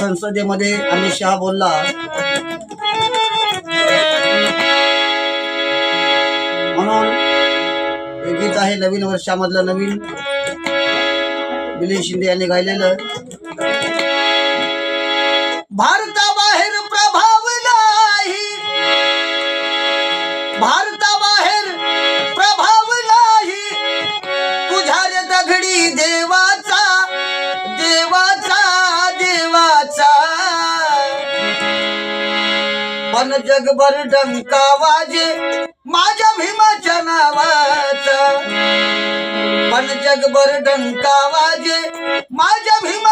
संसदेमध्ये अमित शहा बोलला म्हणून हे गीत आहे नवीन वर्षामधलं नवीन. मिलिंद शिंदे यांनी गायलेलं. भारताबाहेर प्रभाव नाही. भारत वाचा पण जगभर डंका वाजे माझ्या भीमाच्या नावाचा. पण जगभर डंका वाजे माझ्या भीमा